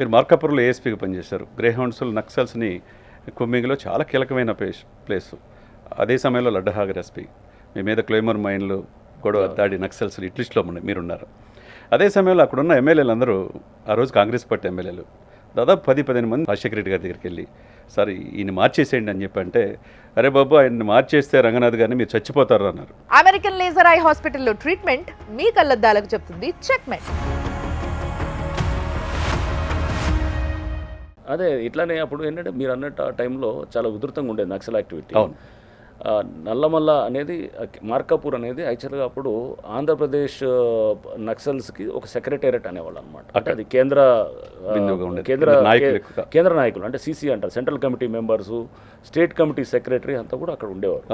మీరు మార్కాపురంలో ఏఎస్పీగా పనిచేశారు. గ్రే హౌండ్స్లో నక్సల్స్ని కుమ్మింగ్లో చాలా కీలకమైన ప్లేస్ ప్లేస్. అదే సమయంలో లడ్డహాగర్ ఎస్పీ. మీ మీద క్లైమర్ మైన్లు గొడవ దాడి నక్సల్స్ ఇట్లిస్ట్లో ఉన్నాయి మీరున్నారు. అదే సమయంలో అక్కడున్న ఎమ్మెల్యేలు అందరూ ఆ రోజు కాంగ్రెస్ పార్టీ ఎమ్మెల్యేలు. దాదాపు పది పదిహేను మంది రాజశేఖర రెడ్డి గారి దగ్గరికి వెళ్ళి సార్ ఈయన మార్చేసేయండి అని చెప్పి అంటే అరే బాబు ఆయన్ని మార్చేస్తే రంగనాథ్ గారిని మీరు చచ్చిపోతారు అన్నారు. అమెరికన్ లేజర్ ఐ హాస్పిటల్లో ట్రీట్మెంట్ మీ కళ్ళద్దాలకు చెప్తుంది చెక్మెంట్ అదే ఇట్లానే అప్పుడు ఏంటంటే మీరు అన్నట్టు ఆ టైంలో చాలా ఉధృతంగా ఉండేది నక్సల్ యాక్టివిటీ. అవును. నల్లమల్ల అనేది మార్కాపూర్ అనేది యాక్చువల్గా అప్పుడు ఆంధ్రప్రదేశ్ నక్సల్స్కి ఒక సెక్రటేరియట్ అనేవాళ్ళు అనమాట అంటే అది కేంద్ర. కేంద్ర కేంద్ర నాయకులు అంటే సీసీ అంటారు central committee members state committee secretary అంతా కూడా అక్కడ ఉండేవారు.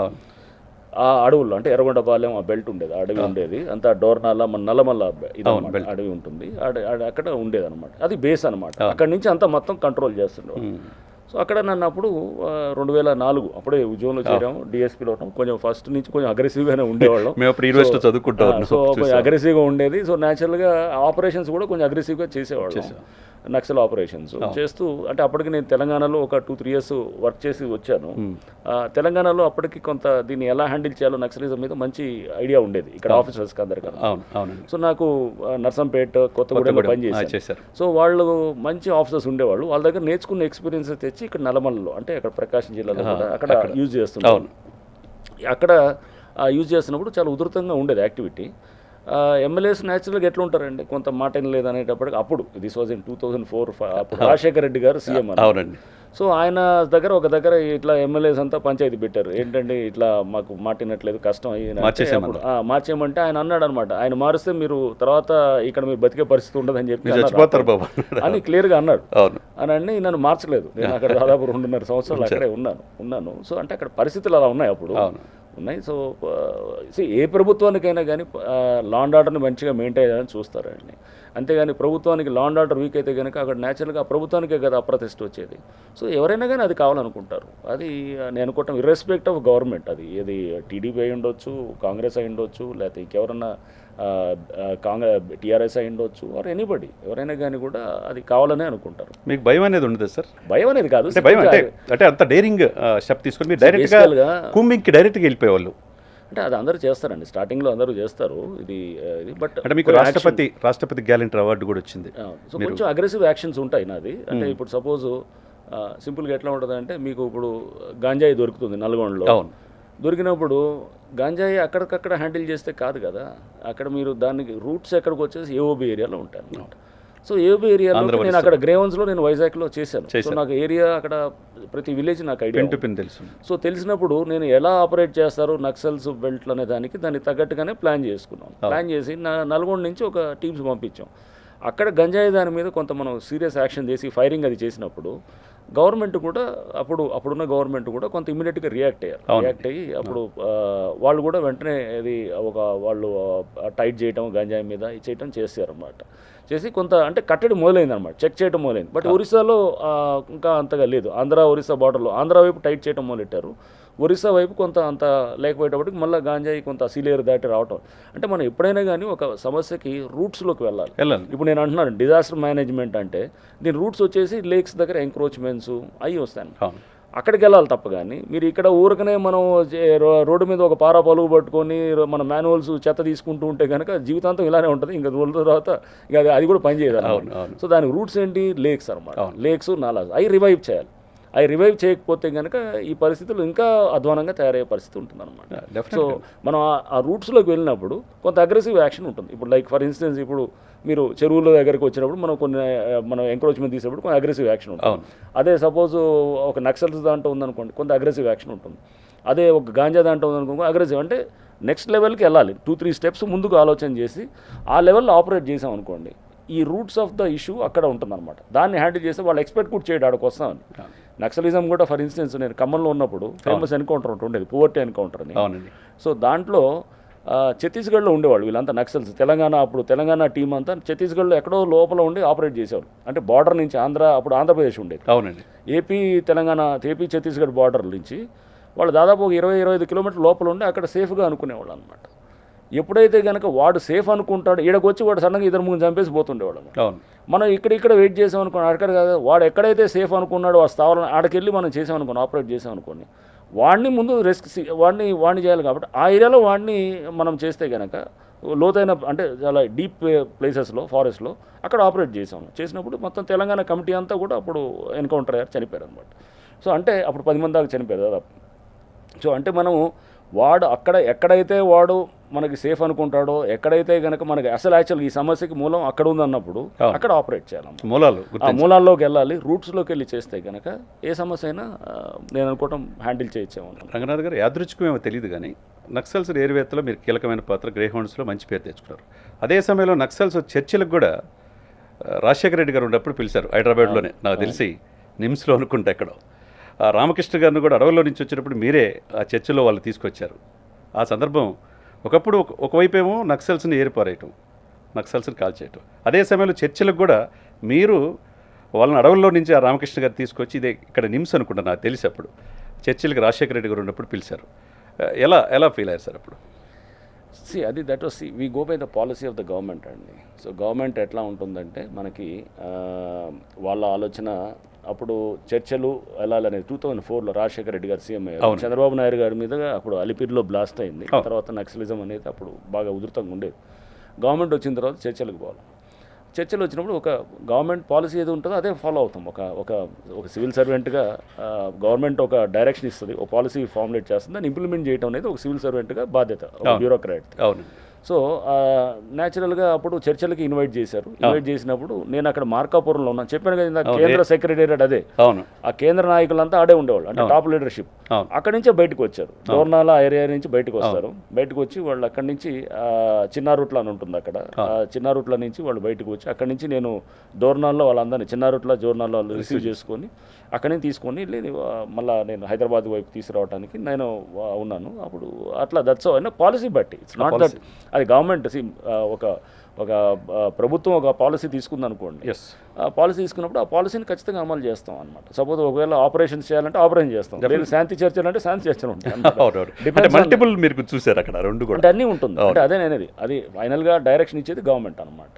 ఆ అడవుల్లో అంటే ఎర్రగొండపాలెం ఆ బెల్ట్ ఉండేది ఆ అడవి ఉండేది. అంతా డోర్నాల మన నల్లమల్ల ఇది. అడవి ఉంటుంది. అక్కడ ఉండేది అనమాట అది బేస్ అనమాట అక్కడ నుంచి అంతా మొత్తం కంట్రోల్ చేస్తుండేవారు సో అక్కడ నన్ను అప్పుడు రెండు వేల నాలుగు అప్పుడే ఉద్యోగంలో చేరాము డిఎస్పీలో ఉన్నాం. కొంచెం ఫస్ట్ నుంచి కొంచెం అగ్రెసివ్గానే ఉండేవాళ్ళం. మేము చదువుకుంటా. సో కొంచెం అగ్రెసివ్గా ఉండేది. సో న్యాచురల్గా ఆపరేషన్స్ కూడా కొంచెం అగ్రెసివ్గా చేసేవాళ్ళం. నక్సల్ ఆపరేషన్స్ చేస్తూ అంటే అప్పటికి నేను తెలంగాణలో ఒక టూ త్రీ ఇయర్స్ వర్క్ చేసి వచ్చాను. తెలంగాణలో అప్పటికి కొంత దీన్ని ఎలా హ్యాండిల్ చేయాలో నక్సలిజం మీద మంచి ఐడియా ఉండేది. ఇక్కడ ఆఫీసర్స్కి అందరికీ. సో నాకు నర్సంపేట కొత్తగూడెంలో కొత్తగూడెం, చేశారు. సో వాళ్ళు మంచి ఆఫీసర్స్ ఉండేవాళ్ళు. వాళ్ళ దగ్గర నేర్చుకున్న ఎక్స్పీరియన్స్ తెచ్చి ఇక్కడ నల్లమల్లలో అంటే అక్కడ ప్రకాశం జిల్లాలో కూడా అక్కడ యూజ్ చేస్తున్నారు అవును. అక్కడ యూజ్ చేస్తున్నప్పుడు చాలా ఉధృతంగా ఉండేది యాక్టివిటీ. ఎమ్మెల్యేస్ న్యాచురల్గా ఎట్లా ఉంటారండి కొంత మాట లేదు అనేటప్పటికి అప్పుడు this was in two thousand four అప్పుడు రాజశేఖర రెడ్డి గారు సీఎం అవునండి. సో ఆయన దగ్గర ఒక దగ్గర ఇట్లా ఎమ్మెల్యేస్ అంతా పంచాయతీ పెట్టారు. ఏంటంటే ఇట్లా మాకు మాటినట్లేదు కష్టం మార్చేయమంటే ఆయన అన్నాడు అనమాట ఆయన మారిస్తే మీరు తర్వాత ఇక్కడ మీరు బతికే పరిస్థితి చెప్పి అన్నారు. చచ్చిపోతారు బాబు. అని క్లియర్గా అన్నాడు. అని అన్ని నన్ను మార్చలేదు. నేను అక్కడ దాదాపు రెండున్నర సంవత్సరాలు అక్కడే ఉన్నాను ఉన్నాను. సో అంటే అక్కడ పరిస్థితులు అలా ఉన్నాయి అప్పుడు. ఉన్నాయి. సో ఏ ప్రభుత్వానికైనా కానీ లా అండ్ ఆర్డర్ని మంచిగా మెయింటైన్ చేయాలని చూస్తారండి. అంతేగాని ప్రభుత్వానికి లా అండ్ ఆర్డర్ వీక్ అయితే కనుక అక్కడ న్యాచురల్గా ఆ ప్రభుత్వానికే కదా అప్రతిష్ట వచ్చేది. సో ఎవరైనా కానీ అది కావాలనుకుంటారు. అది నేను అనుకుంటాం ఇర్రెస్పెక్ట్ ఆఫ్ గవర్నమెంట్ అది. ఏది టీడీపీ అయి ఉండొచ్చు కాంగ్రెస్ అయి ఉండొచ్చు లేకపోతే ఇంకెవరన్నా కాంగ్రెస్ టీఆర్ఎస్ అయి ఉండొచ్చు ఆర్ ఎనీబడి. ఎవరైనా కానీ కూడా అది కావాలనే అనుకుంటారు. మీకు భయం అనేది ఉండదు సార్? భయం అనేది కాదు. అంటే భయం అంటే అంటే అంత డైరింగ్ స్టెప్ తీసుకొని మీరు డైరెక్ట్గా కుమ్మింగ్కి డైరెక్ట్గా వెళ్ళిపోయేవాళ్ళు. అంటే అది అందరూ చేస్తారండి. స్టార్టింగ్లో అందరూ చేస్తారు. ఇది ఇది బట్ అంటే మీకు రాష్ట్రపతి రాష్ట్రపతి గ్యాలెంటర్ అవార్డు కూడా వచ్చింది. సో కొంచెం అగ్రెసివ్ యాక్షన్స్ ఉంటాయి నాది. అంటే ఇప్పుడు సపోజ్ సింపుల్గా ఎట్లా ఉంటుంది అంటే మీకు ఇప్పుడు గాంజాయి దొరుకుతుంది నల్గొండలో. అవును. దొరికినప్పుడు గాంజాయి అక్కడికక్కడ హ్యాండిల్ చేస్తే కాదు కదా. అక్కడ మీరు దానికి రూట్స్ ఎక్కడికి వచ్చేసి ఏఓబి ఏరియాలో అన్నమాట. సో ఏఓబి ఏరియాలో నేను అక్కడ గ్రేవన్స్లో నేను వైజాగ్లో చేశాను. సో నాకు ఏరియా అక్కడ ప్రతి విలేజ్ నాకు పిన్ తెలుసు. సో తెలిసినప్పుడు నేను ఎలా ఆపరేట్ చేస్తారు నక్సల్స్ బెల్ట్లు అనే దానికి దానికి తగ్గట్టుగానే ప్లాన్ చేసుకున్నాం. ప్లాన్ చేసి నా నల్గొండ నుంచి ఒక టీమ్స్ పంపించాం. అక్కడ గంజాయి దాని మీద కొంత మనం సీరియస్ యాక్షన్ చేసి ఫైరింగ్ అది చేసినప్పుడు గవర్నమెంట్ కూడా అప్పుడు అప్పుడున్న గవర్నమెంట్ కూడా కొంత ఇమీడియట్గా రియాక్ట్ అయ్యారు. రియాక్ట్ అయ్యి అప్పుడు వాళ్ళు కూడా వెంటనే అది ఒక వాళ్ళు టైట్ చేయటం గంజాయి మీద ఇది చేయటం చేశారు అన్నమాట చేసి కొంత అంటే కట్టడి మొదలైంది అనమాట చెక్ చేయడం మొదలైంది. బట్ ఒరిస్సాలో ఇంకా అంతగా లేదు. ఆంధ్ర ఒరిస్సా బార్డర్లో ఆంధ్ర వైపు టైట్ చేయడం మొదలెట్టారు. ఒరిస్సా వైపు కొంత అంత లేకపోయేటప్పటికి మళ్ళీ గాంజాయి కొంత సిలియర్ దాటి రావటం. అంటే మనం ఎప్పుడైనా కానీ ఒక సమస్యకి రూట్స్లోకి వెళ్ళాలి. వెళ్ళాలి. ఇప్పుడు నేను అంటున్నాను డిజాస్టర్ మేనేజ్మెంట్ అంటే దీని రూట్స్ వచ్చేసి లేక్స్ దగ్గర ఎంక్రోచ్మెంట్స్ అవి వస్తాయి. అవును. అక్కడికి వెళ్ళాలి తప్ప కానీ మీరు ఇక్కడ ఊరకనే మనం రోడ్డు మీద ఒక పారా పలుగు పట్టుకొని మన మాన్యువల్స్ చెత్త తీసుకుంటూ ఉంటే కనుక జీవితాంతం ఇలానే ఉంటుంది. ఇంకా రోజుల తర్వాత ఇక అది కూడా. అవును. సో దానికి రూట్స్ ఏంటి? లేక్స్ అనమాట లేక్స్ నాలాస్ అవి రివైవ్ చేయాలి. అవి రివైవ్ చేయకపోతే కనుక ఈ పరిస్థితులు ఇంకా అధ్వానంగా తయారయ్యే పరిస్థితి ఉంటుంది అనమాట సో మనం ఆ- రూట్స్లోకి వెళ్ళినప్పుడు కొంత అగ్రెసివ్ యాక్షన్ ఉంటుంది. ఇప్పుడు లైక్ ఫర్ ఇన్స్టెన్స్ ఇప్పుడు మీరు చెరువుల దగ్గరికి వచ్చినప్పుడు మనం కొన్ని మనం ఎంక్రోచ్మెంట్ తీసేప్పుడు కొంచెం అగ్రెసివ్ యాక్షన్ ఉంటుంది. అదే సపోజ్ ఒక నక్సల్స్ దాంట్లో ఉందనుకోండి కొంత అగ్రెసివ్ యాక్షన్ ఉంటుంది. అదే ఒక గాంజా దాంట్లో ఉందనుకో అగ్రెసివ్ అంటే నెక్స్ట్ లెవెల్కి వెళ్ళాలి. టూ త్రీ స్టెప్స్ ముందుకు ఆలోచన చేసి ఆ లెవెల్లో ఆపరేట్ చేసాం అనుకోండి ఈ రూట్స్ ఆఫ్ ద ఇష్యూ అక్కడ ఉంటుందన్నమాట. దాన్ని హ్యాండిల్ చేస్తే వాళ్ళు ఎక్స్పెక్ట్ కూడా చేయడం ఆడకు వస్తామని నక్సలిజం కూడా ఫర్ ఇన్స్టెన్స్ నేను ఖమ్మంలో ఉన్నప్పుడు ఫేమస్ ఎన్కౌంటర్ ఒకటి ఉండేది పువర్టీ ఎన్కౌంటర్ అని. అవునండి. సో దాంట్లో ఛత్తీస్గఢ్లో ఉండేవాళ్ళు వీళ్ళంతా నక్సల్స్. తెలంగాణ అప్పుడు తెలంగాణ టీం అంతా ఛత్తీస్గఢ్లో ఎక్కడో లోపల ఉండి ఆపరేట్ చేసేవాళ్ళు. అంటే బార్డర్ నుంచి ఆంధ్ర అప్పుడు ఆంధ్రప్రదేశ్ ఉండేది. అవునండి. AP Telangana AP Chhattisgarh border నుంచి వాళ్ళు దాదాపు ఒక ఇరవై ఇరవై ఐదు కిలోమీటర్ లోపల ఉండి అక్కడ సేఫ్గా అనుకునేవాళ్ళు అనమాట ఎప్పుడైతే కనుక వాడు సేఫ్ అనుకుంటాడు ఈడకు వచ్చి వాడు సడన్గా ఇద్దరు ముగ్గురు చంపేసి పోతుండేవాడు అన్నమాట. అవును. మనం ఇక్కడ ఇక్కడ వెయిట్ చేసాం అనుకోండి అక్కడ కాదు వాడు ఎక్కడైతే సేఫ్ అనుకున్నాడో ఆ స్థావరం ఆడకెళ్ళి మనం చేసాం అనుకోండి ఆపరేట్ చేసాం అనుకోండి. వాడిని ముందు రిస్క్ వాడిని వాడిని చేయాలి కాబట్టి ఆ ఏరియాలో వాడిని మనం చేస్తే కనుక లోతైన అంటే చాలా డీప్ ప్లేసెస్లో ఫారెస్ట్లో అక్కడ ఆపరేట్ చేసాము చేసినప్పుడు మొత్తం తెలంగాణ కమిటీ అంతా కూడా అప్పుడు ఎన్కౌంటర్ అయ్యారు చనిపోయారు అనమాట సో అంటే అప్పుడు పది మంది దాకా చనిపోయారు దాదాపు. సో అంటే మనము వాడు అక్కడ ఎక్కడైతే వాడు మనకి సేఫ్ అనుకుంటాడో ఎక్కడైతే కనుక మనకి అసలు యాక్చువల్ ఈ సమస్యకి మూలం అక్కడ ఉందన్నప్పుడు. అక్కడ ఆపరేట్ చేయాలన్నమాట. మూలాలు ఆ మూలాల్లోకి వెళ్ళాలి రూట్స్లోకి వెళ్ళి చేస్తే కనుక ఏ సమస్య అయినా నేను అనుకోవటం హ్యాండిల్ చేయొచ్చేమో రంగనాథ్ గారు యాదృచ్ఛికమేమో తెలియదు కానీ నక్సల్స్ ఏరివేత్తలో మీరు కీలకమైన పాత్ర గ్రే హౌండ్స్లో మంచి పేరు తెచ్చుకున్నారు. అదే సమయంలో నక్సల్స్ చర్చిలకు కూడా రాజశేఖర రెడ్డి గారు ఉన్నప్పుడు పిలిచారు హైదరాబాద్లోనే. నాకు తెలిసి నిమ్స్లో అనుకుంటే ఎక్కడో. రామకృష్ణ గారిని కూడా అడవుల్లో నుంచి వచ్చినప్పుడు మీరే ఆ చర్చిలో వాళ్ళు తీసుకొచ్చారు. ఆ సందర్భం ఒకప్పుడు ఒక- ఒకవైపేమో నక్సల్స్ని ఏరిపారేయటం నక్సల్స్ని కాల్చేయటం. అదే సమయంలో చర్చిలకు కూడా మీరు వాళ్ళని అడవుల్లో నుంచి ఆ రామకృష్ణ గారు తీసుకొచ్చి ఇదే ఇక్కడ నిమ్స్ అనుకుంటా నాకు తెలిసి అప్పుడు. చర్చిలకు రాజశేఖర రెడ్డి గారు ఉన్నప్పుడు పిలిచారు. ఎలా ఎలా ఫీల్ అయ్యారు సార్ అప్పుడు? సి అది that was see we go by the policy of the government అండి. సో గవర్నమెంట్ ఎట్లా ఉంటుందంటే మనకి వాళ్ళ ఆలోచన అప్పుడు చర్చలు వెళ్ళాలనేది టూ థౌజండ్ ఫోర్లో రాజశేఖర రెడ్డి గారు సీఎం అయ్యారు. చంద్రబాబు నాయుడు గారి మీద అప్పుడు అలిపిరిలో బ్లాస్ట్ అయింది. తర్వాత నక్సలిజం అనేది అప్పుడు బాగా ఉధృతంగా ఉండేది. గవర్నమెంట్ వచ్చిన తర్వాత చర్చలకు పోవాలి. చర్చలు వచ్చినప్పుడు ఒక గవర్నమెంట్ పాలసీ ఏది ఉంటుందో అదే ఫాలో అవుతాం. ఒక ఒక ఒక సివిల్ సర్వెంట్గా గవర్నమెంట్ ఒక డైరెక్షన్ ఇస్తుంది ఒక పాలసీ ఫార్ములేట్ చేస్తుంది దాన్ని ఇంప్లిమెంట్ చేయడం అనేది ఒక సివిల్ సర్వెంట్గా బాధ్యత. బ్యూరోక్రాట్ అవును. సో న్యాచురల్గా అప్పుడు చర్చలకి ఇన్వైట్ చేశారు. ఇన్వైట్ చేసినప్పుడు నేను అక్కడ మార్కాపురంలో ఉన్నాను. చెప్పాను కదా. కేంద్ర సెక్రటేరియట్ అదే. ఆ కేంద్ర నాయకులంతా ఆడే ఉండేవాళ్ళు అంటే. Top leadership. అక్కడి నుంచే బయటకు వచ్చారు. డోర్నాల ఏరియా నుంచి బయటకు వస్తారు. బయటకు వచ్చి వాళ్ళు అక్కడి నుంచి చిన్నారుట్ల అని ఉంటుంది అక్కడ. చిన్నారుట్ల నుంచి వాళ్ళు బయటకు వచ్చి అక్కడి నుంచి నేను డోర్నాల్లో వాళ్ళందరినీ చిన్నారుట్ల జోర్నాల్లో వాళ్ళు రిసీవ్ చేసుకొని అక్కడి నుంచి తీసుకొని వెళ్ళి మళ్ళా నేను హైదరాబాద్ వైపు తీసుకురావడానికి నేను ఉన్నాను. అప్పుడు అట్లా దట్స్ అయినా పాలసీ బట్టి ఇట్స్ నాట్ దట్ అది గవర్నమెంట్ ఒక ఒక ప్రభుత్వం ఒక పాలసీ తీసుకుంది అనుకోండి ఎస్ ఆ పాలసీ తీసుకున్నప్పుడు ఆ పాలసీని ఖచ్చితంగా అమలు చేస్తాం అనమాట సపోజ్ ఒకవేళ ఆపరేషన్స్ చేయాలంటే ఆపరేషన్ చేస్తాం. లేదు శాంతి చర్చలు అంటే శాంతి చర్చలు ఉంటాయి మల్టిపుల్ మీరు చూసారు అక్కడ రెండు కూడా. అన్నీ ఉంటుంది. అంటే అదే అనేది. అది ఫైనల్గా డైరెక్షన్ ఇచ్చేది గవర్నమెంట్ అనమాట